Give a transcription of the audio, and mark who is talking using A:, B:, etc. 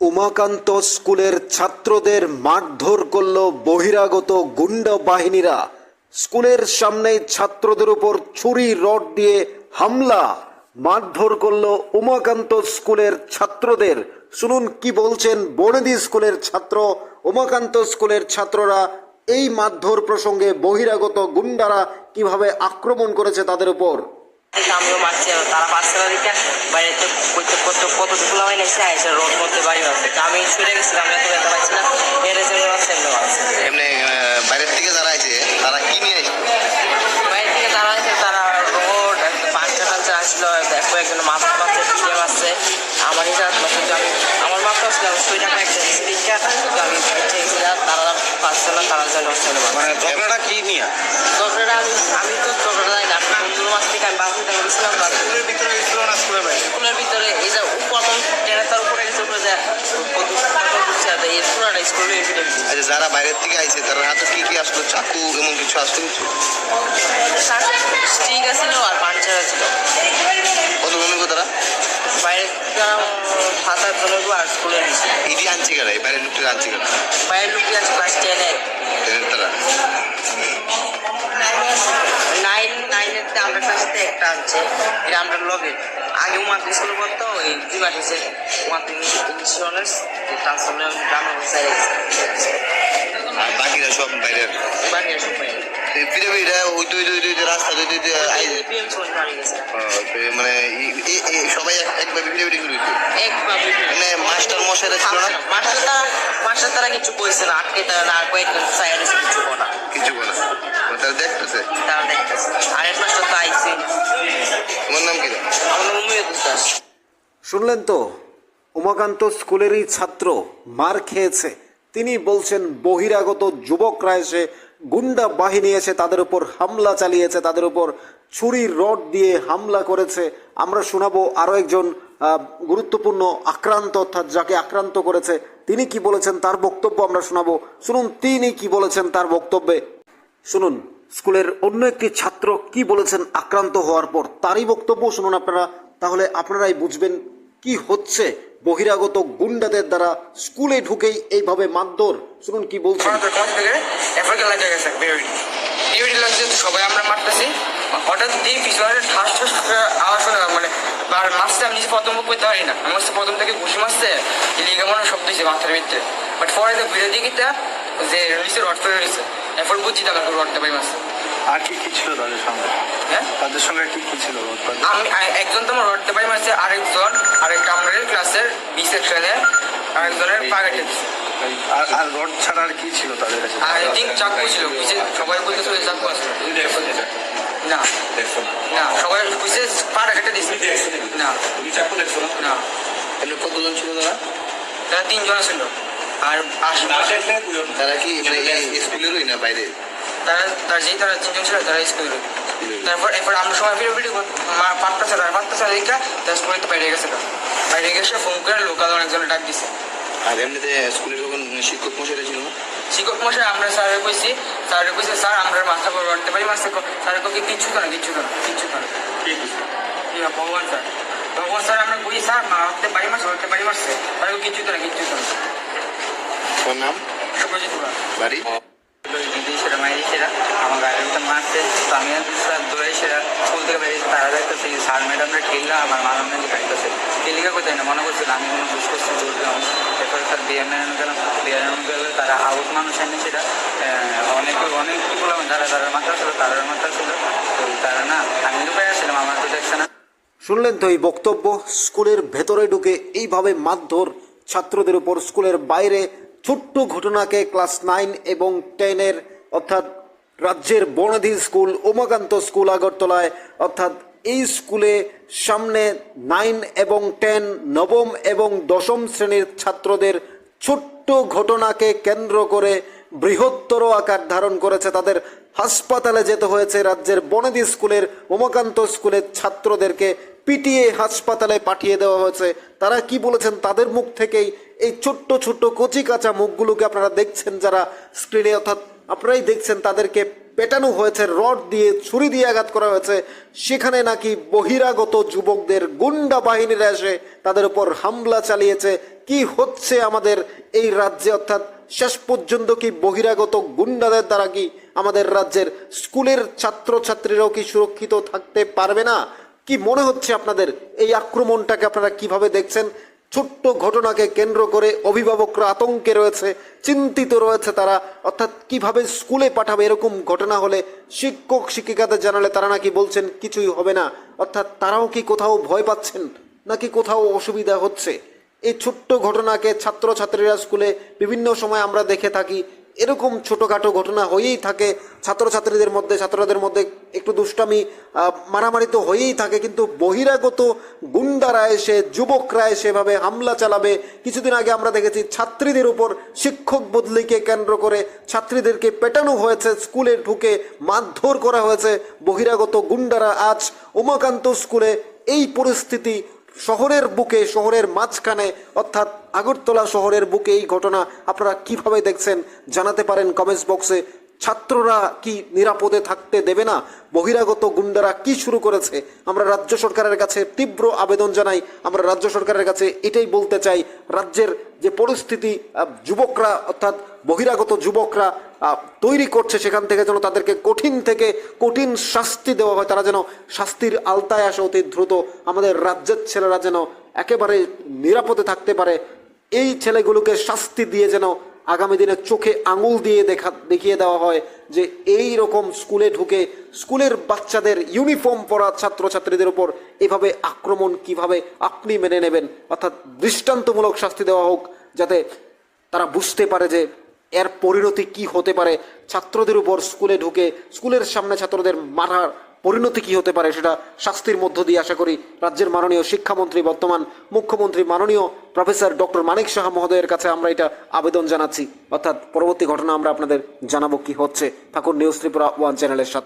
A: উমাকান্ত স্কুলের ছাত্রদের মারধর করল বহিরাগত গুন্ডা বাহিনীরা। স্কুলের সামনে ছাত্রদের উপর ছুরি, রড দিয়ে হামলা, মারধর করল উমাকান্ত স্কুলের ছাত্রদের। শুনুন কি বলছেন বনেদি স্কুলের ছাত্র, উমাকান্ত স্কুলের ছাত্ররা এই মারধর প্রসঙ্গে বহিরাগত গুন্ডারা কীভাবে আক্রমণ করেছে তাদের উপর?
B: আমিও মারছি তারা পারছে না দেখে। বাইরেতে করতে করতে কত টুকুলা হয় না এসে রোড মধ্যে বাড়ি আছে। আমি ছুটে গেছিলাম এত ব্যথা পাচ্ছি না। এর জন্য এমনি
C: বাইরের থেকে যারা আছে তারা কি নিয়ে আসছে
B: বাইরে থেকে তারা আছে তারা রোড পাঁচটা টাঞ্চা আসলো দেখো একজন মাথা মারছে পিঠে মারছে। আমার হিসাব কিন্তু আমি আমার মাথা আসলে আমি টাকা একটা দিচ্ছি আমি তারা পারছে না তারা যেন
C: মানে ঝগড়াটা কি নিয়ে?
B: আমি আমি তো
C: যারা বাইরের থেকে আইছে তারা হাতে কি কি আসলো? চাকু এমন কিছু আসলো কিছু
B: স্টিক আছিল আর পাঞ্চার আছে
C: কত মনে গো তারা
B: বাইরে সাত আট আর স্কুলে
C: ইডি আনছে কেন? বাইরের লোকটা আনছে কেন?
B: বাইরের লোক আছে ক্লাস টেনে
C: তারা?
B: একটা লগে। আগে উমাতে স্কুল পড়তো ওই দুই মাস হচ্ছে উমাতে ইংলিশ অনার্স ট্রান্সফার গ্রামে
C: আর বাকিরা সব বাইরের?
B: সব
C: ওই রাস্তা মানে এই- এই- এই সবাই একভাবে
B: একভাবে
C: মানে মাস্টার মশাইরা ছিল না?
B: মাস্টার তারা মাস্টার তারা কিছু বলছে না আটকে তারা না আর কয়েকজন সাইডে কিছু
C: কিছু বলে না ও, তারা দেখতেছে।
B: তারা দেখতেছে তো আইসে
C: তোমার নাম কি
B: আমার বিশ্বাস
A: শুনলেন তো? উমাকান্ত স্কুলেরই ছাত্র মার খেয়েছে। তিনি বলছেন বহিরাগত যুবকরা এসে গুন্ডা বাহিনী এসে তাদের উপর হামলা চালিয়েছে তাদের উপর ছুরির রড দিয়ে হামলা করেছে। আমরা শোনাবো আরও একজন আহ, গুরুত্বপূর্ণ আক্রান্ত অর্থাৎ যাকে আক্রান্ত করেছে। তিনি কি বলেছেন তার বক্তব্য আমরা শোনাবো। শুনুন তিনি কি বলেছেন তার বক্তব্যে? শুনুন, স্কুলের অন্য একটি ছাত্র কি বলেছেন আক্রান্ত হওয়ার পর? তারই বক্তব্য শুনুন আপনারা, তাহলে আপনারাই বুঝবেন কি হচ্ছে বহিরাগত গুন্ডাদের দ্বারা স্কুলে ঢুকেই এইভাবে মারধর। শুনুন কি বলছেন।
D: সবাই আমরা মারতেছি। হঠাৎ দিয়ে পিছনে ঠাস ঠাস আওয়াজ শোনা মানে আর মাছটা আমি নিজে প্রথম করতে পারি না। হচ্ছে প্রথম থেকে ঘুষি মারছে লিগা মনে শব্দ হয়েছে মাথার ভিতরে বাট পরে তো ভিড়ে দিকে যে নিচে রড করে রয়েছে। এরপর বুঝছি টাকা রডটা পাই মারছে
E: আর কি কি ছিল তাদের সঙ্গে?
D: হ্যাঁ?
E: তাদের সঙ্গে কি কি ছিল?
D: আমি একজন তো আমার রডটা পাই মারছে আরেকজন আরেকটা আমাদের ক্লাসের বি সেকশনে আরেকজনের পাকেটে
E: আর আর রড ছাড়া আর কি ছিল তাদের কাছে?
D: আই থিঙ্ক চাকু ছিল বুঝে সবাই বলতেছে ওই চাকু আছে। না। না সবাই বুঝে পাড়া কেটে দিছে। না? না।
C: এমনি কতজন ছিল তারা?
D: তারা তিনজন ছিল আর
C: তারা কি মানে স্কুলেরই না বাইরে?
D: তারা তার যেই তারা তিনজন ছিল তারা স্কুলে তারপর এরপর আমরা সবাই ফিরে ফিরে পাঁচটা ছাড়া পাঁচটা ছাড়া দেখা তার স্কুলে তো বাইরে গেছে বাইরে গেছে ফোন করে লোকাল অনেকজনে ডাক দিছে।
C: আর এমনিতে স্কুলে যখন শিক্ষক মশাইরা ছিল?
D: শিক্ষক মশাই আমরা স্যারের কইছি স্যারের কইছে স্যার আমরা মাথা রাখতে পারি মাসে স্যারের কই কিচ্ছু তো না কিচ্ছু তো না কিচ্ছু তো না। ইয়া ভগবান স্যার। ভগবান স্যার আমরা কই স্যার মারতে পারি মাস মারতে পারি মাসে স্যার কিচ্ছু তো না কিচ্ছু তো না।
C: তোমার নাম? বাড়ি?
D: সেটা মাইরি সেটা আমার গাড়ির মতো মারছে তো আমি স্যার দৌড়াই সেটা স্কুল থেকে বেরিয়েছে তারা যাইতেছে স্যার ম্যাডামরা ঠেললাম আমার মারা ম্যাডাম গাড়িতেছে ঠেলিকা কোথায় না মনে করছিল আমি কোনো বুঝ করছি দৌড়লাম এরপরে স্যার বিয়ার ম্যাডাম গেলাম। বিয়ার ম্যাডাম গেলে তারা আউট মানুষ এনে সেটা অনেক অনেক বললাম যারা ছিল ছিল। তো তারা না আমি লুকাই আসছিলাম আমার তো দেখছে না।
A: শুনলেন তো এই বক্তব্য? স্কুলের ভেতরে ঢুকে এইভাবে মারধর ছাত্রদের উপর স্কুলের বাইরে ছোট্ট ঘটনাকে ক্লাস নাইন এবং টেনের, অর্থাৎ রাজ্যের বনধি স্কুল, উমাকান্ত স্কুল আগরতলায়, অর্থাৎ এই স্কুলে সামনে নাইন এবং টেন, নবম এবং দশম শ্রেণির ছাত্রদের ছোট্ট ঘটনাকে কেন্দ্র করে বৃহত্তর আকার ধারণ করেছে তাদের হাসপাতালে যেতে হয়েছে রাজ্যের বনেদি স্কুলের উমাকান্ত স্কুলের ছাত্রদেরকে। পিটিয়ে হাসপাতালে পাঠিয়ে দেওয়া হয়েছে। তারা কি বলেছেন তাদের মুখ থেকেই? এই ছোট্ট ছোট্ট কচি কাঁচা মুখগুলোকে আপনারা দেখছেন যারা স্ক্রিনে, অর্থাৎ আপনারাই দেখছেন তাদেরকে পেটানো হয়েছে, রড দিয়ে, ছুরি দিয়ে আঘাত করা হয়েছে। সেখানে নাকি বহিরাগত যুবকদের গুন্ডা বাহিনীরা এসে তাদের উপর হামলা চালিয়েছে। কি হচ্ছে আমাদের এই রাজ্যে? অর্থাৎ শেষ পর্যন্ত কি বহিরাগত গুন্ডাদের দ্বারা কি আমাদের রাজ্যের স্কুলের ছাত্রছাত্রীরাও কি সুরক্ষিত থাকতে পারবে না? কি মনে হচ্ছে আপনাদের? এই আক্রমণটাকে আপনারা কীভাবে দেখছেন? ছোট্ট ঘটনাকে কেন্দ্র করে অভিভাবকরা আতঙ্কে রয়েছে, চিন্তিত রয়েছে তারা। অর্থাৎ কীভাবে স্কুলে পাঠাবে এরকম ঘটনা হলে শিক্ষক শিক্ষিকাদের জানালে তারা নাকি বলছেন কিছুই হবে না। অর্থাৎ তারাও কি কোথাও ভয় পাচ্ছেন? নাকি কোথাও অসুবিধা হচ্ছে? এই ছোট্ট ঘটনাকে ছাত্রছাত্রীরা স্কুলে বিভিন্ন সময় আমরা দেখে থাকি এরকম ছোটোখাটো ঘটনা হয়েই থাকে। ছাত্রছাত্রীদের মধ্যে, ছাত্রদের মধ্যে একটু দুষ্টামি মারামারি তো হয়েই থাকে, কিন্তু বহিরাগত গুন্ডারা এসে, যুবকরা এসে এভাবে হামলা চালাবে। কিছুদিন আগে আমরা দেখেছি ছাত্রীদের উপর শিক্ষক বদলিকে কেন্দ্র করে ছাত্রীদেরকে পেটানো হয়েছে, স্কুলে ঢুকে মারধর করা হয়েছে। বহিরাগত গুন্ডারা আজ উমাকান্ত স্কুলে এই পরিস্থিতি শহরের বুকে, শহরের মাঝখানে, অর্থাৎ আগরতলা শহরের বুকে এই ঘটনা আপনারা কীভাবে দেখছেন জানাতে পারেন কমেন্টস বক্সে। ছাত্ররা কি নিরাপদে থাকতে দেবে না? বহিরাগত গুন্ডারা কি শুরু করেছে? আমরা রাজ্য সরকারের কাছে তীব্র আবেদন জানাই। আমরা রাজ্য সরকারের কাছে এটাই বলতে চাই, রাজ্যের যে পরিস্থিতি যুবকরা, অর্থাৎ বহিরাগত যুবকরা তৈরি করছে সেখান থেকে যেন তাদেরকে কঠিন থেকে কঠিন শাস্তি দেওয়া হয়। তারা যেন শাস্তির আলতায় আসে অতি দ্রুত। আমাদের রাজ্যের ছেলেরা যেন একেবারে নিরাপদে থাকতে পারে। এই ছেলেগুলোকে শাস্তি দিয়ে যেন আগামী দিনে চোখে আঙুল দিয়ে দেখা, দেখিয়ে দেওয়া হয় যে এই রকম স্কুলে ঢুকে স্কুলের বাচ্চাদের ইউনিফর্ম পরা ছাত্রছাত্রীদের উপর এভাবে আক্রমণ কীভাবে আপনি মেনে নেবেন? অর্থাৎ দৃষ্টান্তমূলক শাস্তি দেওয়া হোক, যাতে তারা বুঝতে পারে যে এর পরিণতি কি হতে পারে? ছাত্রদের উপর স্কুলে ঢুকে স্কুলের সামনে ছাত্রদের মারার পরিণতি কি হতে পারে সেটা শাস্তির মধ্য দিয়ে আশা করি রাজ্যের মাননীয় শিক্ষামন্ত্রী, বর্তমান মুখ্যমন্ত্রী, মাননীয় প্রফেসর ডক্টর মানিক সাহা মহোদয়ের কাছে আমরা এটা আবেদন জানাচ্ছি। অর্থাৎ পরবর্তী ঘটনা আমরা আপনাদের জানাব কি হচ্ছে। ঠাকুর নিউজ ত্রিপুরা ওয়ান চ্যানেলের সাথে।